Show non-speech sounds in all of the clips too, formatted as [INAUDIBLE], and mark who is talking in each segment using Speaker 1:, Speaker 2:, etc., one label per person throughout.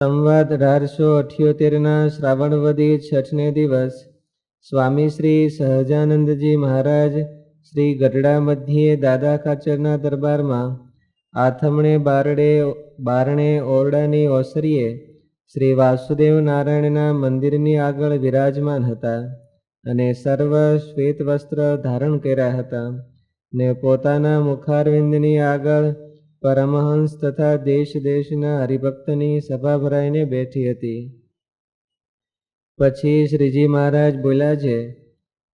Speaker 1: સંવાદ અઢારસો અઠ્યોતેરના શ્રાવણવદી છઠને દિવસ. સ્વામી શ્રી સહજાનંદજી મહારાજ શ્રી ગઢડા મધ્યે દાદા ખાચરના દરબારમાં આથમણે બારડે, બારણે ઓરડાની ઓસરીએ શ્રી વાસુદેવ નારાયણના મંદિરની આગળ વિરાજમાન હતા અને સર્વ શ્વેત વસ્ત્ર ધારણ કર્યા હતા ને પોતાના મુખારવિંદની આગળ પરમહંસ તથા દેશ દેશના હરિભક્તની સભા ભરાઈને બેઠી હતી. પછી શ્રીજી મહારાજ બોલ્યા છે,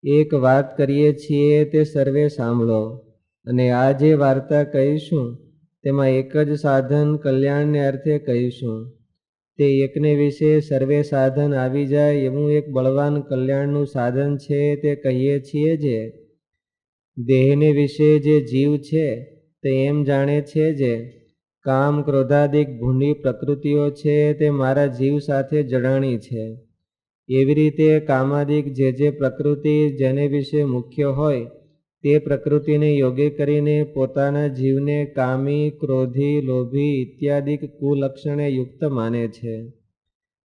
Speaker 1: એક વાત કરીએ છીએ તે સર્વે સાંભળો અને આ જે વાર્તા કહીશું તેમાં એક જ સાધન કલ્યાણને અર્થે કહીશું. તે એકને વિશે સર્વે સાધન આવી જાય એવું એક બળવાન કલ્યાણનું સાધન છે તે કહીએ છીએ જે. દેહને વિશે જે જીવ છે તે એમ જાણે છે જે, કામ ક્રોધાદિક ભૂંડી પ્રકૃતિઓ છે તે મારા જીવ સાથે જડાણી છે. એવી રીતે કામાદિક જે જે પ્રકૃતિ જેને વિશે મુખ્ય હોય, તે પ્રકૃતિને યોગ્ય કરીને પોતાના જીવને કામી, ક્રોધી, લોભી ઇત્યાદિક કુલક્ષણે યુક્ત માને છે.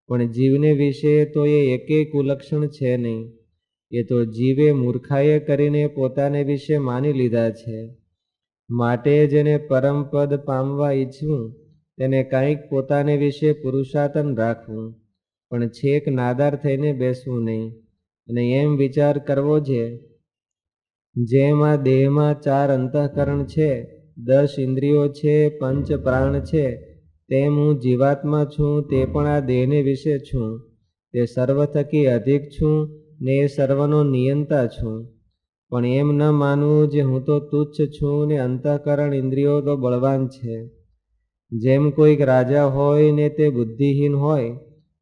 Speaker 1: પણ જીવને વિશે તો એ એકેય કુલક્ષણ છે નહીં. એ તો જીવે મૂર્ખાએ કરીને પોતાને વિશે માની લીધા છે. માટે જેને પરમપદ પામવા ઈચ્છવું તેને કંઈક પોતાને વિશે પુરુષાતન રાખવું. પણ છેક નાદાર થઈને બેસવું નહીં. અને એમ વિચાર કરવો છે જેમાં દેહમાં ચાર અંતઃકરણ છે, દસ ઇન્દ્રિયો છે, પંચ પ્રાણ છે, તેમ હું જીવાત્મા છું, તે પણ આ દેહને વિશે છું. તે સર્વ થકી અધિક છું, ને એ સર્વનો નિયંતા છું. પણ એમ ન માનવું જે હું તો તુચ્છ છું ને અંતઃકરણ ઇન્દ્રિયો તો બળવાન છે. જેમ કોઈક રાજા હોય ને તે બુદ્ધિહીન હોય,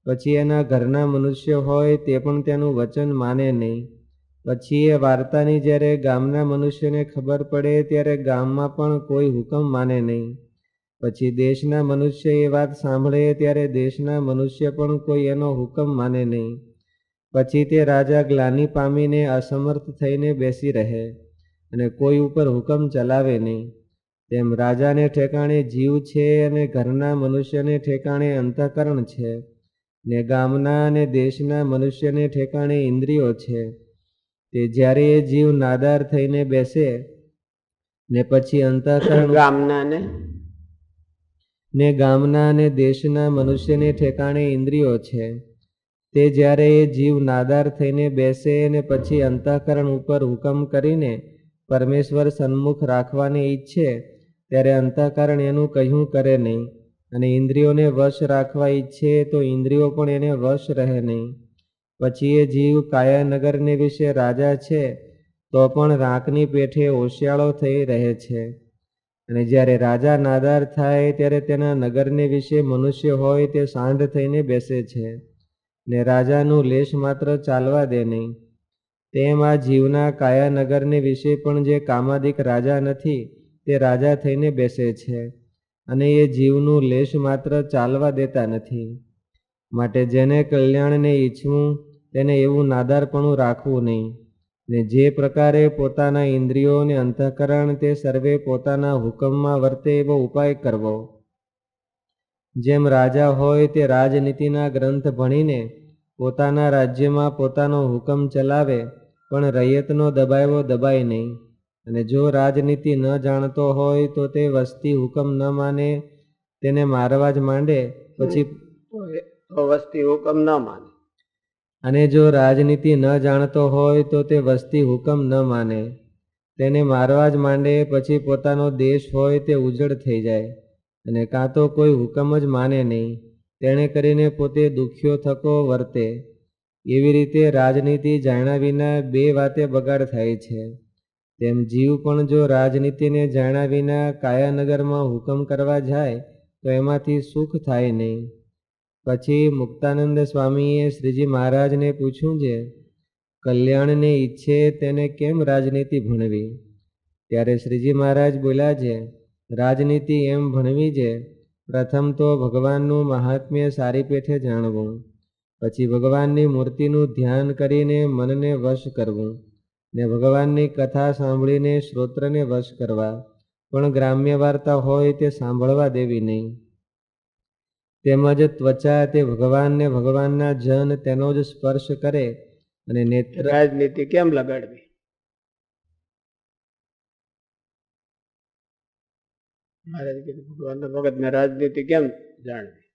Speaker 1: પછી એના ઘરના મનુષ્ય હોય તે પણ તેનું વચન માને નહીં. પછી એ વાર્તાની જ્યારે ગામના મનુષ્યને ખબર પડે ત્યારે ગામમાં પણ કોઈ હુકમ માને નહીં. પછી દેશના મનુષ્ય એ વાત સાંભળે ત્યારે દેશના મનુષ્ય પણ કોઈ એનો હુકમ માને નહીં. પછી તે રાજા ગ્લાની પામીને અસમર્થ થઈને બેસી રહે અને કોઈ ઉપર હુકમ ચલાવે નહીં. તેમ રાજાને ઠેકાણે જીવ છે અને ઘરના મનુષ્યને ઠેકાણે અંતઃકરણ છે ને ગામના અને દેશના મનુષ્યને ઠેકાણે ઇન્દ્રિયો છે. તે જ્યારે એ જીવ નાદાર થઈને બેસે ને પછી અંતઃકરણ
Speaker 2: ગામના ને?
Speaker 1: ને ગામના અને દેશના મનુષ્યને ઠેકાણે ઇન્દ્રિયો છે. તે જ્યારે એ જીવ નાદાર થઈને બેસે અને પછી અંતઃકરણ ઉપર હુકમ કરીને પરમેશ્વર સન્મુખ રાખવાને ઈચ્છે, ત્યારે અંતઃકરણ એનું કહ્યું કરે નહીં અને ઇન્દ્રિયોને વશ રાખવા ઈચ્છે તો ઇન્દ્રિયો પણ એને વશ રહે નહીં. પછી એ જીવ કાયાનગરને વિશે રાજા છે, તો પણ રાંકની પેઠે ઓશિયાળો થઈ રહે છે. અને જ્યારે રાજા નાદાર થાય, ત્યારે તેના નગરને વિશે મનુષ્ય હોય તે સાંઢ થઈને બેસે છે. ને રાજાનું લેશ માત્ર ચાલવા દે નહીં. તેમ આ જીવના કાયાનગરને વિશે પણ જે કામાદિક રાજા નથી, તે રાજા થઈને બેસે છે અને એ જીવનું લેશ માત્ર ચાલવા દેતા નથી. માટે જેને કલ્યાણને ઈચ્છવું, તેને એવું નાદારપણું રાખવું નહીં. ને જે પ્રકારે પોતાના ઇન્દ્રિયો અને અંતઃકરણ તે સર્વે પોતાના હુકમમાં વર્તે એવો ઉપાય કરવો. જેમ રાજા હોય તે રાજનીતિના ગ્રંથ ભણીને પોતાના રાજ્યમાં પોતાનો હુકમ ચલાવે પણ રૈયતનો દબાવ્યો દબાય નહીં. અને જો રાજનીતિ ન જાણતો હોય તો તે વસ્તી હુકમ ન માને તેને મારવા જ માંડે પછી
Speaker 2: વસ્તી હુકમ ન માને.
Speaker 1: અને જો રાજનીતિ ન જાણતો હોય તો તે વસ્તી હુકમ ન માને તેને મારવા જ માંડે પછી પોતાનો દેશ હોય તે ઉજળ થઈ જાય. અને કાં તો કોઈ હુકમ જ માને નહીં. તેણે કરીને પોતે દુખ્યો થકો વર્તે. એવી રીતે રાજનીતિ જાણ્યા વિના બે વાતે બગાડ થાય છે. તેમ જીવ પણ જો રાજનીતિને જાણ્યા વિના કાયાનગરમાં હુકમ કરવા જાય, તો એમાંથી સુખ થાય નહીં. પછી મુક્તાનંદ સ્વામીએ શ્રીજી મહારાજને પૂછ્યું છે કલ્યાણને ઈચ્છે તેને કેમ રાજનીતિ ભણવી? ત્યારે શ્રીજી મહારાજ બોલ્યા છે રાજનીતિ એમ ભણવી છે, પ્રથમ તો ભગવાનનું મહાત્મ્ય સારી પેઠે જાણવું, પછી ભગવાનની મૂર્તિનું ધ્યાન કરીને મનને વશ કરવું, ને ભગવાનની કથા સાંભળીને શ્રોત્રને વશ કરવા, પણ ગ્રામ્ય વાર્તા હોય તે સાંભળવા દેવી નહીં. તેમજ ત્વચા તે ભગવાનને ભગવાનના જન તેનો જ સ્પર્શ કરે અને નેત્ર
Speaker 2: રાજનીતિ કેમ લગાડવી? મહારાજ કીધું ભગવાનના ભગતને રાજનીતિ કેમ જાણવી?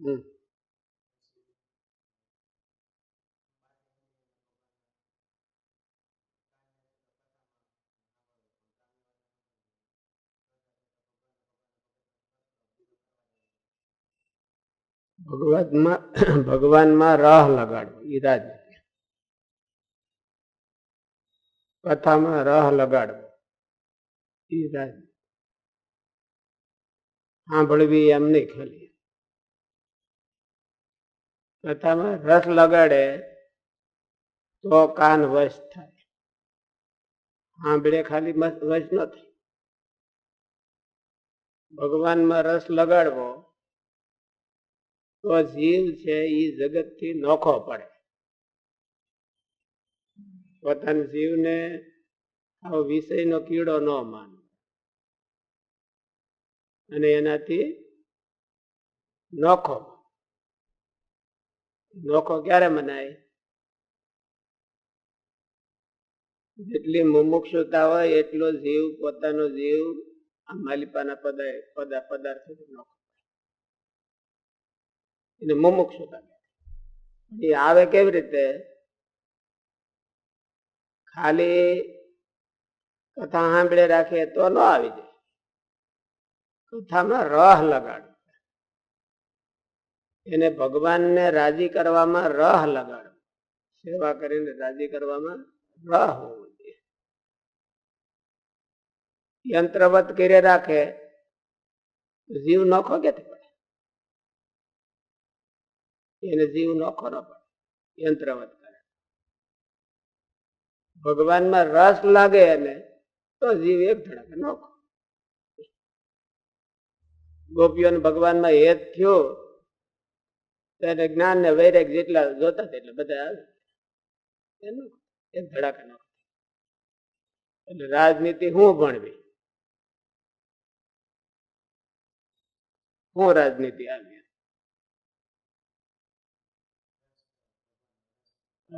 Speaker 2: હમ. ભગવાનમાં [COUGHS] ભગવાનમાં રાહ લગાડવો ઈરાજ કથામાં રાહ લગાડવો એ સાંભળવી એમ નહીં ખાલી. કથામાં રસ લગાડે તો કાન વશ થાય. સાંભળે ખાલી વશ ન થાય. ભગવાનમાં રસ લગાડવો તો જીવ છે એ જગતથી નોખો પડે. પોતાના જીવને આવો વિષયનો કીડો ન માનવો અને એનાથી નોખો. નોખો ક્યારે મનાય? જેટલી મુમુક્ષુતા હોય એટલો જીવ, પોતાનો જીવ, આ માલિપાના પદાય પદા પદાર્થ નોખો. એને મુમુક્ષુતા એ આવે કેવી રીતે? ખાલી કથા સાંભળે રાખે તો ન આવી જાય. કથામાં રહ લગાડ. એને ભગવાનને રાજી કરવામાં રહ લગાડ. સેવા કરીને રાજી કરવામાં રહ હોવો જોઈએ. યંત્રવત કરે રાખે જીવ નોખો કે એને જીવ નોખો ન પડે યંત્રવત કરે. ભગવાનમાં રસ લાગે એને, તો જીવ એક ધડાકે નોખો ગોપીઓને ભગવાનમાં હેત થયો ત્યારે જ્ઞાન ને વૈરાગ જેટલા જોતા એટલે બધા એક ધડાકે નોખો એટલે રાજનીતિ હું ભણવી? હું રાજનીતિ આવી.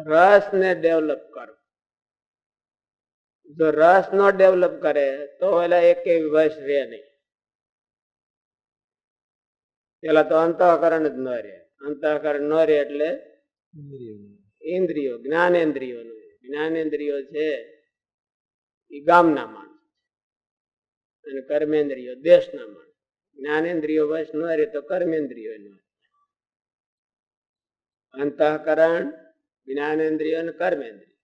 Speaker 2: રસ ને ડેવલપ કરો. જો રસ નો ડેવલપ કરે, તો એલા એક વર્ષ રહે નહીં. પેલા તો અંતઃકરણ જ ન રહે. અંતઃકરણ ન રહે એટલે ઇન્દ્રિયો, જ્ઞાનેન્દ્રિયો જ્ઞાનેન્દ્રિયો છે એ ગામના માણસ. અને કર્મેન્દ્રિયો દેશના માણસ. જ્ઞાનેન્દ્રિયો વશ ન રહે તો કર્મેન્દ્રિયો ન રહે. અંતઃકરણ જ્ઞાનેન્દ્રિય અને કર્મેન્દ્રિય.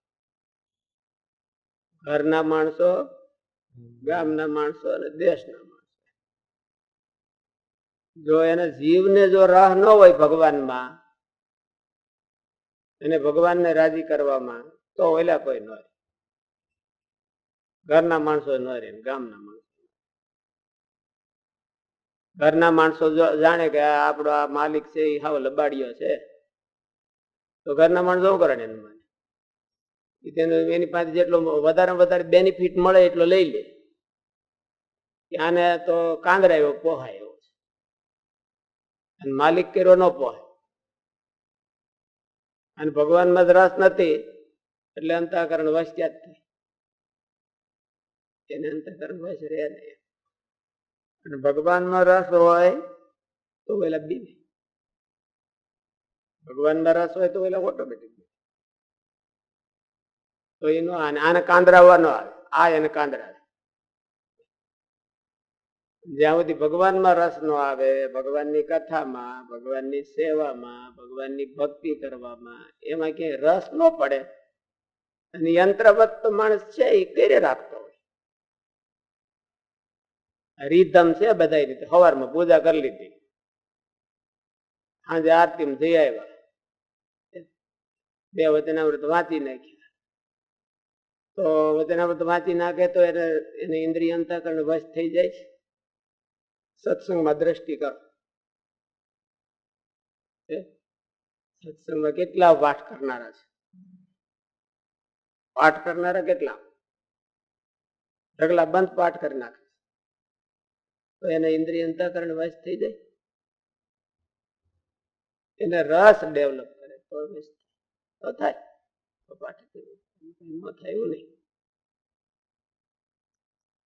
Speaker 2: ઘરના માણસો, ગામના માણસો અને દેશના માણસો. જો એને જીવને જો રાહ ન હોય ભગવાનમાં, એને ભગવાનને રાજી કરવામાં, તો ઓલા કોઈ ન રહે. ઘરના માણસો ન રહે ગામના માણસો. ઘરના માણસો જાણે કે આપણો આ માલિક છે, એ હાવ લબાડ્યો છે. તો ઘરના માણસો શું કરે ને માને? તેનો એની પાસે જેટલો વધારે વધારે બેનિફિટ મળે એટલો લઈ લે. આને તો કાંદરા એવો પોહાય એવો છે. અને માલિક કર્યો ન પોહાય. અને ભગવાનમાં જ રસ નથી, એટલે અંતઃકરણ વસ્યા જ થાય. એને અંતઃકરણ વસ રહ્યા નહીં. અને ભગવાનમાં રસ હોય તો પેલા બીજે ભગવાનમાં રસ હોય તો ઓટોમેટિક તો એનો આને કાંદરાવા ન આવે. આ એને કાંદરા જ્યાં સુધી ભગવાનમાં રસ નો આવે, ભગવાનની કથામાં, ભગવાનની સેવામાં, ભગવાનની ભક્તિ કરવામાં એમાં ક્યાંય રસ ન પડે. અને યંત્રવત તો માણસ છે એ કરે રાખતો હોય. રીધમ છે બધા રીતે. સવારમાં પૂજા કરી લીધી. સાંજે આરતી જઈ આવ્યા. બે વચનામૃત વાંચી નાખ્યા તો વચનામૃત વાંચી નાખે તો એને એને ઇન્દ્રિય અંતઃકરણ વશ થઈ જાય સત્સંગમાં દ્રષ્ટિ કરો. સત્સંગમાં કેટલા પાઠ કરનારા છે? પાઠ કરનારા કેટલા? ઢગલા બંધ પાઠ કરી નાખે તો એને ઇન્દ્રિય અંતઃકરણ વશ થઈ જાય. એને રસ ડેવલપ કરે. તો તો થાય થાય નહીં.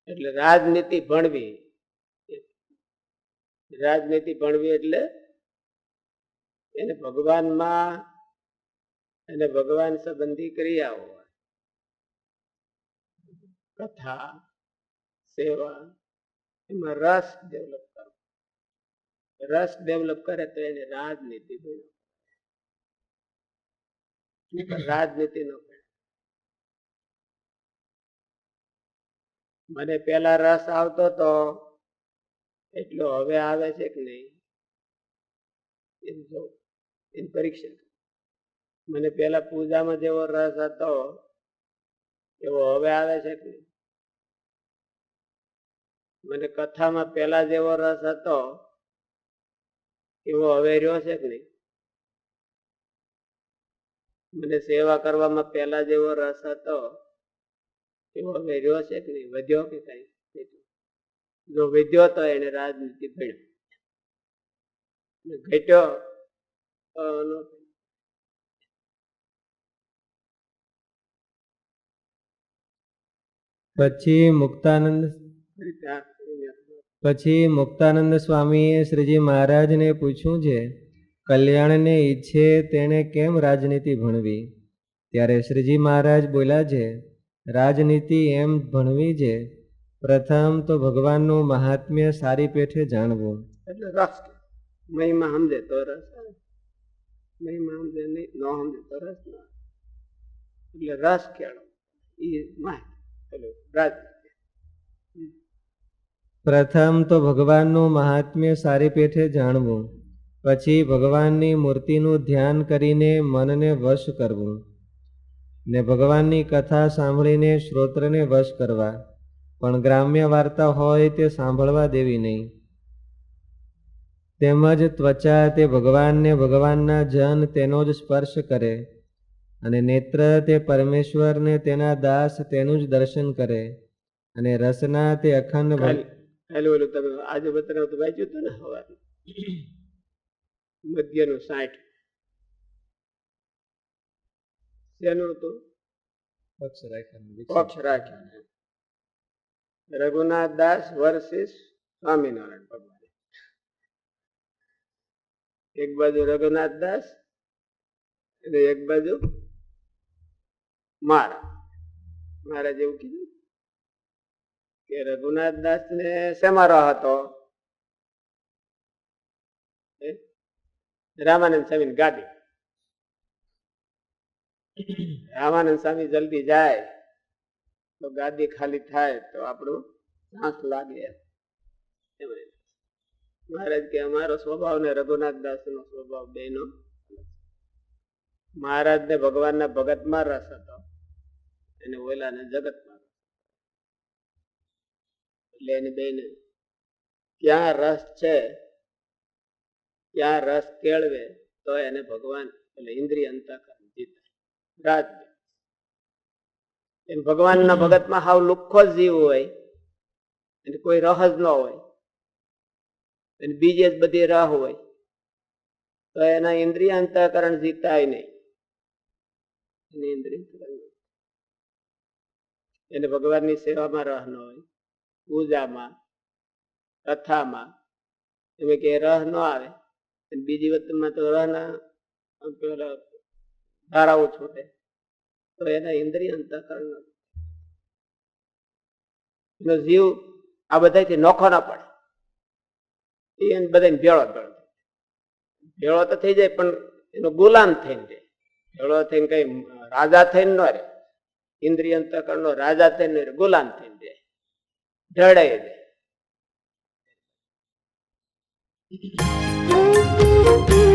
Speaker 2: એટલે રાજનીતિ ભણવી. રાજનીતિ ભણવી એટલે એને ભગવાનમાં એને ભગવાન સંબંધી ક્રિયાઓ કથા, સેવા, એમાં રસ ડેવલપ કરવો. રસ ડેવલપ કરે તો એને રાજનીતિ નહીંતર રાજનીતિ નો મને પેલા રસ આવતો તો એટલો હવે આવે છે કે નહીં? પરીક્ષા. મને પેલા પૂજામાં જેવો રસ હતો, એવો હવે આવે છે કે નહીં? મને કથામાં પેલા જેવો રસ હતો, એવો હવે રહ્યો છે કે નહીં? મને સેવા કરવામાં પેલા જેવો રસ હતો એવો હવે રહ્યો છે કે નહીં? વધ્યો કે કઈ? જો વધ્યો તો એને રાજનીતિ ભણ્યો ઘટ્યો.
Speaker 1: પછી મુક્તાનંદ પછી મુક્તાનંદ સ્વામીએ શ્રીજી મહારાજને પૂછ્યું છે કલ્યાણને ઈચ્છે તેણે કેમ રાજનીતિ ભણવી? ત્યારે શ્રીજી મહારાજ બોલ્યા છે રાજનીતિ એમ ભણવી છે પ્રથમ તો ભગવાનનું મહાત્મ્ય સારી પેઠે જાણવું.
Speaker 2: એટલે રસ મહિમા સમજે તો રસ મહિમા સમજે નહીં ન સમજે તો રસ ના એટલે રસ કેળો એ માહિતી. રાજ
Speaker 1: પ્રથમ તો ભગવાનનું મહાત્મ્ય સારી પેઠે જાણવું. પછી ભગવાનની મૂર્તિનું ધ્યાન કરીને મનને વશ કરવું ને ભગવાનની કથા સાંભળીને શ્રોત્રને વશ કરવા. પણ ગ્રામ્ય વાર્તા હોય તે સાંભળવા દેવી નહીં. તેમજ ત્વચા તે ભગવાનને ભગવાનના જન તેનો જ સ્પર્શ કરે અને નેત્ર તે પરમેશ્વરને તેના દાસ તેનું જ દર્શન કરે અને રસના તે અખંડ હેલો
Speaker 2: ખાલી તમે આજે બતાવ્યું તો વાંચ્યું હતું ને હવાર. મધ્યનું સાઠ. શેનો હતો? પક્ષ રાખ્યા રઘુનાથ દાસ વર્સિસ સ્વામિનારાયણ ભગવાન. એક બાજુ રઘુનાથ દાસ અને એક બાજુ મારા. મારા જેવું કીધું? કે રઘુનાથ દાસ ને શેમાં હતો હે? રામાનંદ સ્વામી ગાદી રામાનંદ સ્વામી જલ્દી જાય. તો ગાદી ખાલી થાય તો આપણું સાંસ લાગે. મહારાજ કે અમારો સ્વભાવ ને રઘુનાથ દાસ નો સ્વભાવ બે નો મહારાજ ને ભગવાન ના ભગત ભગતમાં રસ હતો. અને ઓલાને જગતમાં માં એટલે એની બેને ક્યાં રસ છે? ક્યાં રસ કેળવે, તો એને ભગવાન, એટલે ઇન્દ્રિય અંતઃકરણ જીતે. રાજ એમ ભગવાનના ભગતમાં હાવ લુખ્ખો જીવ હોય એને કોઈ રહ જ ન હોય એને બીજે જ બધી રાહ હોય, તો એના ઇન્દ્રિય અંતઃકરણ જીતાય નહીં. ઇન્દ્રિય એને ભગવાનની સેવામાં રહ ન હોય, પૂજામાં, કથામાં, એમ કે રહ ન આવે બીજી વસ્તુમાં તો હવાના ધારાઓ છૂટે તો એના ઇન્દ્રિય અંતઃકરણ જીવ આ બધાથી નોખો ના પડે એ બધાને ભેળો ભેળો ભેળો તો થઈ જાય, પણ એનો ગુલામ થઈને જાય ભેળો થઈને કઈ રાજા થઈને ન રહે. ઇન્દ્રિય અંતઃકરણ નો રાજા થઈને ગુલામ થઈને જાય ઢળાઈ રહે.
Speaker 3: Música